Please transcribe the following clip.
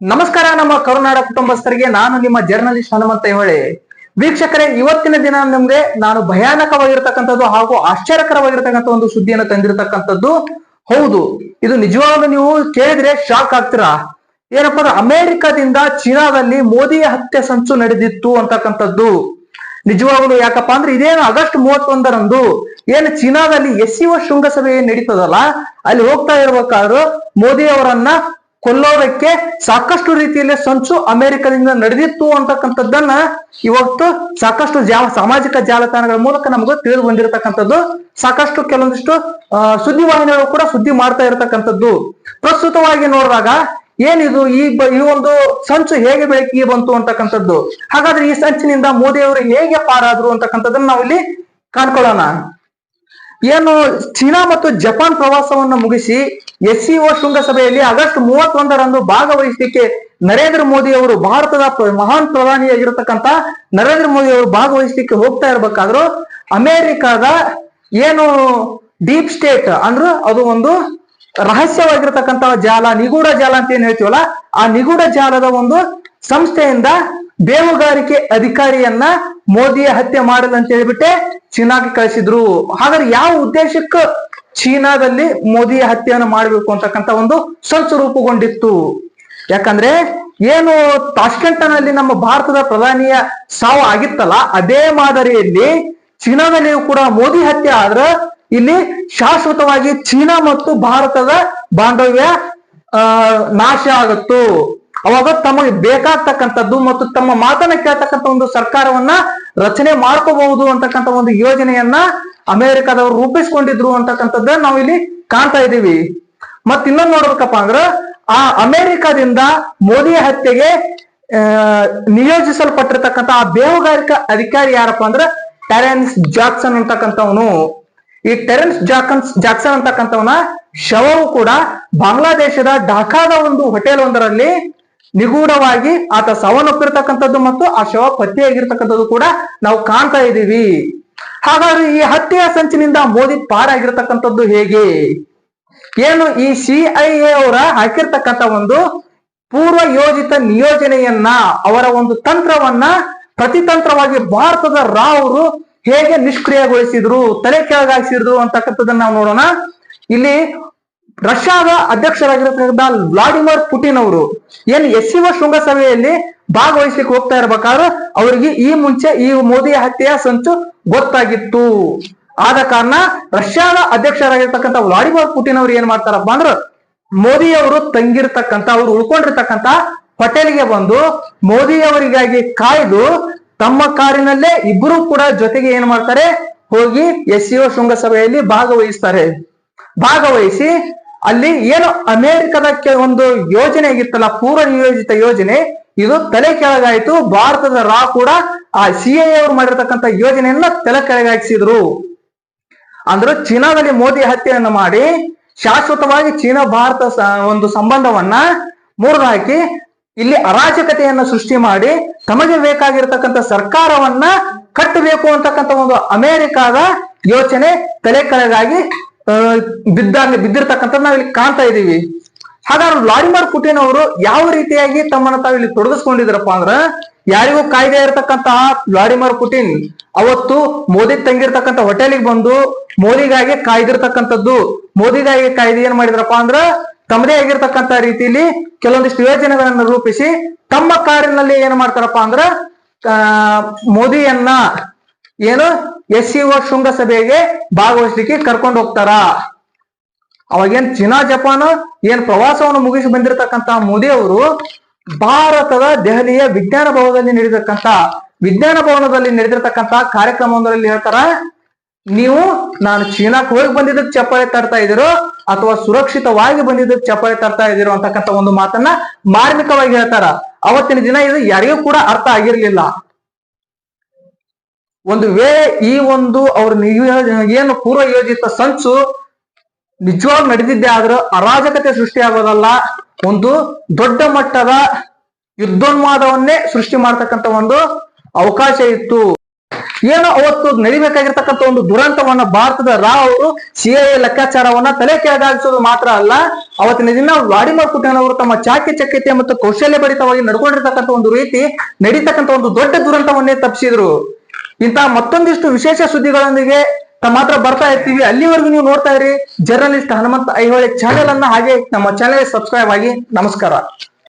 ನಮಸ್ಕಾರ, ನಮ್ಮ ಕರುನಾಡ ಕುಟುಂಬಸ್ಥರಿಗೆ ನಾನು ನಿಮ್ಮ ಜರ್ನಲಿಸ್ಟ್ ಹನುಮಂತ ಹೇಳಿ ವೀಕ್ಷಕರೇ, ಇವತ್ತಿನ ದಿನ ನಿಮ್ಗೆ ನಾನು ಭಯಾನಕವಾಗಿರ್ತಕ್ಕಂಥದ್ದು ಹಾಗೂ ಆಶ್ಚರ್ಯಕರವಾಗಿರ್ತಕ್ಕಂಥ ಒಂದು ಸುದ್ದಿಯನ್ನು ತಂದಿರತಕ್ಕಂಥದ್ದು ಹೌದು. ಇದು ನಿಜವಾಗ್ಲೂ ನೀವು ಕೇಳಿದ್ರೆ ಶಾಕ್ ಆಗ್ತೀರಾ? ಏನಪ್ಪ ಅಂದ್ರೆ ಅಮೆರಿಕದಿಂದ ಚೀನಾದಲ್ಲಿ ಮೋದಿಯ ಹತ್ಯೆ ಸಂಚು ನಡೆದಿತ್ತು ಅಂತಕ್ಕಂಥದ್ದು. ನಿಜವಾಗ್ಲೂ ಯಾಕಪ್ಪ ಅಂದ್ರೆ ಇದೇನು ಆಗಸ್ಟ್ ಮೂವತ್ತೊಂದರಂದು ಏನು ಚೀನಾದಲ್ಲಿ ಎಸ್ ಸಿ ಶೃಂಗಸಭೆ ಏನ್ ನಡೀತದಲ್ಲ? ಅಲ್ಲಿ ಹೋಗ್ತಾ ಇರ್ಬೇಕಾದ್ರು ಮೋದಿ ಅವರನ್ನ ಕೊಲ್ಲೋದಕ್ಕೆ ಸಾಕಷ್ಟು ರೀತಿಯಲ್ಲಿ ಸಂಚು ಅಮೆರಿಕದಿಂದ ನಡೆದಿತ್ತು ಅಂತಕ್ಕಂಥದ್ದನ್ನ ಇವತ್ತು ಸಾಕಷ್ಟು ಜಾ ಸಾಮಾಜಿಕ ಜಾಲತಾಣಗಳ ಮೂಲಕ ನಮಗೆ ತಿಳಿದು ಬಂದಿರತಕ್ಕಂಥದ್ದು. ಸಾಕಷ್ಟು ಕೆಲವೊಂದಿಷ್ಟು ಸುದ್ದಿವಾಹಿನಿಗಳು ಕೂಡ ಸುದ್ದಿ ಮಾಡ್ತಾ ಇರತಕ್ಕಂಥದ್ದು. ಪ್ರಸ್ತುತವಾಗಿ ನೋಡಿದಾಗ ಏನಿದು ಈ ಈ ಒಂದು ಸಂಚು ಹೇಗೆ ಬೆಳಕಿಗೆ ಬಂತು ಅಂತಕ್ಕಂಥದ್ದು. ಹಾಗಾದ್ರೆ ಈ ಸಂಚಿನಿಂದ ಮೋದಿ ಅವರು ಹೇಗೆ ಪಾರಾದ್ರು ಅಂತಕ್ಕಂಥದ್ದನ್ನ ಇಲ್ಲಿ ಕಾಣ್ಕೊಳ್ಳೋಣ. ಏನು ಚೀನಾ ಮತ್ತು ಜಪಾನ್ ಪ್ರವಾಸವನ್ನು ಮುಗಿಸಿ ಎಸ್ ಸಿಒ ಶೃಂಗಸಭೆಯಲ್ಲಿ ಆಗಸ್ಟ್ ಮೂವತ್ತೊಂದರಂದು ಭಾಗವಹಿಸಲಿಕ್ಕೆ ನರೇಂದ್ರ ಮೋದಿ ಅವರು ಭಾರತದ ಮಹಾನ್ ಪ್ರಧಾನಿಯಾಗಿರತಕ್ಕಂತ ನರೇಂದ್ರ ಮೋದಿ ಅವರು ಭಾಗವಹಿಸಲಿಕ್ಕೆ ಹೋಗ್ತಾ ಇರ್ಬೇಕಾದ್ರು ಅಮೆರಿಕದ ಏನು ಡೀಪ್ ಸ್ಟೇಟ್ ಅಂದ್ರೆ ಅದು ಒಂದು ರಹಸ್ಯವಾಗಿರತಕ್ಕಂತ ಜಾಲ, ನಿಗೂಢ ಜಾಲ ಅಂತ ಏನ್ ಹೇಳ್ತೀವಲ್ಲ, ಆ ನಿಗೂಢ ಜಾಲದ ಒಂದು ಸಂಸ್ಥೆಯಿಂದ ಬೇಹುಗಾರಿಕೆ ಅಧಿಕಾರಿಯನ್ನ ಮೋದಿಯ ಹತ್ಯೆ ಮಾಡಲು ಅಂತ ಹೇಳ್ಬಿಟ್ಟೆ ಚೀನಾಗೆ ಕಳಿಸಿದ್ರು. ಹಾಗಾದ್ರೆ ಯಾವ ಉದ್ದೇಶಕ್ಕೆ ಚೀನಾದಲ್ಲಿ ಮೋದಿಯ ಹತ್ಯೆಯನ್ನು ಮಾಡಬೇಕು ಅಂತಕ್ಕಂತ ಒಂದು ಸಂಚು ರೂಪುಗೊಂಡಿತ್ತು. ಯಾಕಂದ್ರೆ ಏನು ತಾಷ್ಕೆಂಟನಲ್ಲಿ ನಮ್ಮ ಭಾರತದ ಪ್ರಧಾನಿಯ ಸಾವು ಆಗಿತ್ತಲ್ಲ, ಅದೇ ಮಾದರಿಯಲ್ಲಿ ಚೀನಾದಲ್ಲಿಯೂ ಕೂಡ ಮೋದಿ ಹತ್ಯೆ ಆದ್ರ ಇಲ್ಲಿ ಶಾಶ್ವತವಾಗಿ ಚೀನಾ ಮತ್ತು ಭಾರತದ ಬಾಂಧವ್ಯ ನಾಶ ಆಗುತ್ತು. ಅವಾಗ ತಮಗೆ ಬೇಕಾಗ್ತಕ್ಕಂಥದ್ದು ಮತ್ತು ತಮ್ಮ ಮಾತನ್ನ ಕೇಳ್ತಕ್ಕಂಥ ಒಂದು ಸರ್ಕಾರವನ್ನ ರಚನೆ ಮಾಡ್ಕೋಬಹುದು ಅಂತಕ್ಕಂಥ ಒಂದು ಯೋಜನೆಯನ್ನ ಅಮೆರಿಕದವರು ರೂಪಿಸ್ಕೊಂಡಿದ್ರು ಅಂತಕ್ಕಂಥದ್ದ ನಾವು ಇಲ್ಲಿ ಕಾಣ್ತಾ ಇದೀವಿ ಮತ್ ಇನ್ನೊಂದು ನೋಡ್ಬೇಕಪ್ಪ ಅಂದ್ರ, ಆ ಅಮೆರಿಕದಿಂದ ಮೋದಿ ಹತ್ಯೆಗೆ ನಿಯೋಜಿಸಲ್ಪಟ್ಟಿರ್ತಕ್ಕಂಥ ಆ ಬೇಹುಗಾರಿಕಾ ಅಧಿಕಾರಿ ಯಾರಪ್ಪ ಅಂದ್ರ, ಟೆರೆನ್ಸ್ ಜಾಕ್ಸನ್ ಅಂತಕ್ಕಂಥವನು. ಈ ಟೆರೆನ್ಸ್ ಜಾಕನ್ಸ್ ಜಾಕ್ಸನ್ ಅಂತಕ್ಕಂಥವನ ಶವವು ಕೂಡ ಬಾಂಗ್ಲಾದೇಶದ ಢಾಕಾದ ಒಂದು ಹೋಟೆಲ್ ಒಂದರಲ್ಲಿ ನಿಗೂಢವಾಗಿ ಆತ ಸಾವನ್ನಪ್ಪಿರ್ತಕ್ಕಂಥದ್ದು ಮತ್ತು ಆ ಶವ ಪತ್ತೆಯಾಗಿರ್ತಕ್ಕಂಥದ್ದು ಕೂಡ ನಾವು ಕಾಣ್ತಾ ಇದ್ದೀವಿ. ಹಾಗಾದ್ರೆ ಈ ಹತ್ಯೆಯ ಸಂಚಿನಿಂದ ಮೋದಿ ಪಾರಾಗಿರ್ತಕ್ಕಂಥದ್ದು ಹೇಗೆ? ಏನು ಈ ಸಿಐಎ ಅವರ ಹಾಕಿರ್ತಕ್ಕಂಥ ಒಂದು ಪೂರ್ವ ಯೋಜಿತ ನಿಯೋಜನೆಯನ್ನ, ಅವರ ಒಂದು ತಂತ್ರವನ್ನ ಪ್ರತಿತಂತ್ರವಾಗಿ ಭಾರತದ ರಾ ಅವರು ಹೇಗೆ ನಿಷ್ಕ್ರಿಯಗೊಳಿಸಿದ್ರು, ತಲೆ ಕೆಳಗಾಯಿಸಿದ್ರು ಅಂತಕ್ಕಂಥದ್ದನ್ನ ನಾವು ನೋಡೋಣ. ಇಲ್ಲಿ ರಷ್ಯಾದ ಅಧ್ಯಕ್ಷರಾಗಿರತಕ್ಕಂಥ ವ್ಲಾಡಿಮಿರ್ ಪುಟಿನ್ ಅವರು ಏನು ಎಸ್ ಸಿ ಶೃಂಗಸಭೆಯಲ್ಲಿ ಭಾಗವಹಿಸ್ಲಿಕ್ಕೆ ಹೋಗ್ತಾ ಇರ್ಬೇಕಾದ್ರೆ ಅವರಿಗೆ ಈ ಮುಂಚೆ ಈ ಮೋದಿ ಹತ್ಯೆಯ ಸಂಚು ಗೊತ್ತಾಗಿತ್ತು. ಆದ ಕಾರಣ ರಷ್ಯಾದ ಅಧ್ಯಕ್ಷರಾಗಿರ್ತಕ್ಕಂಥ ವ್ಲಾಡಿಮಿರ್ ಪುಟಿನ್ ಅವರು ಏನ್ ಮಾಡ್ತಾರಪ್ಪ ಅಂದ್ರ ಮೋದಿ ಅವರು ತಂಗಿರ್ತಕ್ಕಂಥ, ಅವ್ರು ಉಳ್ಕೊಂಡಿರ್ತಕ್ಕಂಥ ಹೋಟೆಲ್ಗೆ ಬಂದು ಮೋದಿ ಅವರಿಗಾಗಿ ಕಾಯ್ದು ತಮ್ಮ ಕಾರಿನಲ್ಲೇ ಇಬ್ಬರು ಕೂಡ ಜೊತೆಗೆ ಏನ್ ಮಾಡ್ತಾರೆ? ಹೋಗಿ ಎಸ್ ಸಿ ಶೃಂಗಸಭೆಯಲ್ಲಿ ಭಾಗವಹಿಸ್ತಾರೆ. ಭಾಗವಹಿಸಿ ಅಲ್ಲಿ ಏನು ಅಮೆರಿಕದ ಒಂದು ಯೋಜನೆ ಆಗಿತ್ತಲ್ಲ ಪೂರ್ವ ನಿಯೋಜಿತ ಯೋಜನೆ, ಇದು ತಲೆ ಕೆಳಗಾಯ್ತು. ಭಾರತದ ರಾ ಕೂಡ ಆ ಸಿ ಅವರು ಮಾಡಿರ್ತಕ್ಕಂಥ ಯೋಜನೆಯನ್ನ ತಲೆ ಕೆಳಗಾಯಿಸಿದ್ರು. ಅಂದ್ರೆ ಚೀನಾದಲ್ಲಿ ಮೋದಿ ಹತ್ಯೆಯನ್ನು ಮಾಡಿ, ಶಾಶ್ವತವಾಗಿ ಚೀನಾ ಭಾರತ ಒಂದು ಸಂಬಂಧವನ್ನ ಮುರಿದಾಕಿ ಇಲ್ಲಿ ಅರಾಜಕತೆಯನ್ನ ಸೃಷ್ಟಿ ಮಾಡಿ, ತಮಗೆ ಬೇಕಾಗಿರ್ತಕ್ಕಂಥ ಸರ್ಕಾರವನ್ನ ಕಟ್ಟಬೇಕು ಅಂತಕ್ಕಂಥ ಒಂದು ಅಮೆರಿಕಾದ ಯೋಚನೆ ತಲೆ ಕೆಳಗಾಗಿ ಬಿದ್ದ ನಾವು ಇಲ್ಲಿ ಕಾಣ್ತಾ ಇದೀವಿ ಹಾಗಾದ್ರೆ ವ್ಲಾಡಿಮಿರ್ ಪುಟಿನ್ ಅವರು ಯಾವ ರೀತಿಯಾಗಿ ತಮ್ಮನ್ನ ತಾವು ಇಲ್ಲಿ ತೊಡಗಿಸ್ಕೊಂಡಿದ್ರಪ್ಪ ಅಂದ್ರ ಯಾರಿಗೂ ಕಾಯ್ದೆ ಇರತಕ್ಕಂತಹ ವ್ಲಾಡಿಮಿರ್ ಪುಟಿನ್ ಅವತ್ತು ಮೋದಿ ತಂಗಿರ್ತಕ್ಕಂಥ ಹೋಟೆಲಿಗೆ ಬಂದು ಮೋದಿಗಾಗಿ ಕಾಯ್ದಿರ್ತಕ್ಕಂಥದ್ದು ಮೋದಿಗಾಗಿ ಕಾಯ್ದೆ ಏನ್ ಮಾಡಿದ್ರಪ್ಪ ಅಂದ್ರ ತಮ್ಮದೇ ಆಗಿರ್ತಕ್ಕಂತ ರೀತಿಯಲ್ಲಿ ಕೆಲವೊಂದಿಷ್ಟು ಯೋಜನೆಗಳನ್ನ ರೂಪಿಸಿ ತಮ್ಮ ಕಾರಿನಲ್ಲಿ ಏನ್ ಮಾಡ್ತಾರಪ್ಪ ಅಂದ್ರ ಆ, ಮೋದಿಯನ್ನ ಏನು? ಎಸ್ ಸಿ ಶೃಂಗಸಭೆಗೆ ಭಾಗವಹಿಸ್ಲಿಕ್ಕೆ ಕರ್ಕೊಂಡು ಹೋಗ್ತಾರ? ಅವಾಗೇನ್ ಚೀನಾ, ಜಪಾನ್, ಏನ್ ಪ್ರವಾಸವನ್ನು ಮುಗಿಸಿ ಬಂದಿರತಕ್ಕಂತ ಮೋದಿ ಅವರು ಭಾರತದ ದೆಹಲಿಯ ವಿಜ್ಞಾನ ಭವನದಲ್ಲಿ ನಡೆದಿರ್ತಕ್ಕಂತ, ವಿಜ್ಞಾನ ಭವನದಲ್ಲಿ ನಡೆದಿರ್ತಕ್ಕಂತ ಕಾರ್ಯಕ್ರಮವೊಂದರಲ್ಲಿ ಹೇಳ್ತಾರ? ನೀವು, ನಾನು ಚೀನಾಕ್ ಹೋಗಿ ಬಂದಿದ್ದಕ್ಕೆ ಚಪ್ಪಾಳೆ ತರ್ತಾ ಇದ್ದೀರೋ ಅಥವಾ ಸುರಕ್ಷಿತವಾಗಿ ಬಂದಿದ್ದಕ್ಕೆ ಚಪ್ಪಾಳೆ ತರ್ತಾ ಇದ್ದೀರೋ ಅಂತಕ್ಕಂಥ ಒಂದು ಮಾತನ್ನ ಮಾರ್ಮಿಕವಾಗಿ ಹೇಳ್ತಾರ? ಅವತ್ತಿನ ದಿನ ಇದು ಯಾರಿಗೂ ಕೂಡ ಅರ್ಥ ಆಗಿರ್ಲಿಲ್ಲ. ಒಂದು ವೇಳೆ ಈ ಒಂದು ಅವ್ರ ಏನು ಪೂರ್ವ ಯೋಜಿತ ಸಂಚು ನಿಜವಾಗ್ ನಡೆದಿದ್ದೆ ಆದ್ರೆ ಅರಾಜಕತೆ ಸೃಷ್ಟಿ ಆಗೋದಲ್ಲ, ಒಂದು ದೊಡ್ಡ ಮಟ್ಟದ ಯುದ್ಧೋನ್ಮಾದವನ್ನೇ ಸೃಷ್ಟಿ ಮಾಡತಕ್ಕಂತ ಒಂದು ಅವಕಾಶ ಇತ್ತು. ಏನು ಅವತ್ತು ನಡಿಬೇಕಾಗಿರ್ತಕ್ಕಂಥ ಒಂದು ದುರಂತವನ್ನ ಭಾರತದ ರಾವ್ ಅವರು ಸಿಎ ಲೆಕ್ಕಾಚಾರವನ್ನ ತಲೆ ಕೆಳಗಾಗಿಸೋದು ಮಾತ್ರ ಅಲ್ಲ, ಅವತ್ತಿನ ದಿನ ಪುಟಿನ್ ಅವರು ತಮ್ಮ ಚಾಕ್ಯ ಚಕ್ಯತೆ ಮತ್ತು ಕೌಶಲ್ಯ ಭರಿತವಾಗಿ ನಡ್ಕೊಂಡಿರ್ತಕ್ಕಂಥ ಒಂದು ರೀತಿ ನಡೀತಕ್ಕಂಥ ಒಂದು ದೊಡ್ಡ ದುರಂತವನ್ನೇ ತಪ್ಪಿಸಿದ್ರು ಇಂತಹ ಮತ್ತೊಂದಿಷ್ಟು ವಿಶೇಷ ಸುದ್ದಿಗಳೊಂದಿಗೆ ತಮ್ಮ ಹತ್ರ ಬರ್ತಾ ಇರ್ತೀವಿ. ಅಲ್ಲಿವರೆಗೂ ನೀವು ನೋಡ್ತಾ ಇರಿ. ಜರ್ನಲಿಸ್ಟ್ ಹನುಮಂತ ಐಹೊಳೆ ಚಾನೆಲ್ ಅನ್ನ ಹಾಗೆ ನಮ್ಮ ಚಾನೆಲ್ ಸಬ್ಸ್ಕ್ರೈಬ್ ಆಗಿ ನಮಸ್ಕಾರ.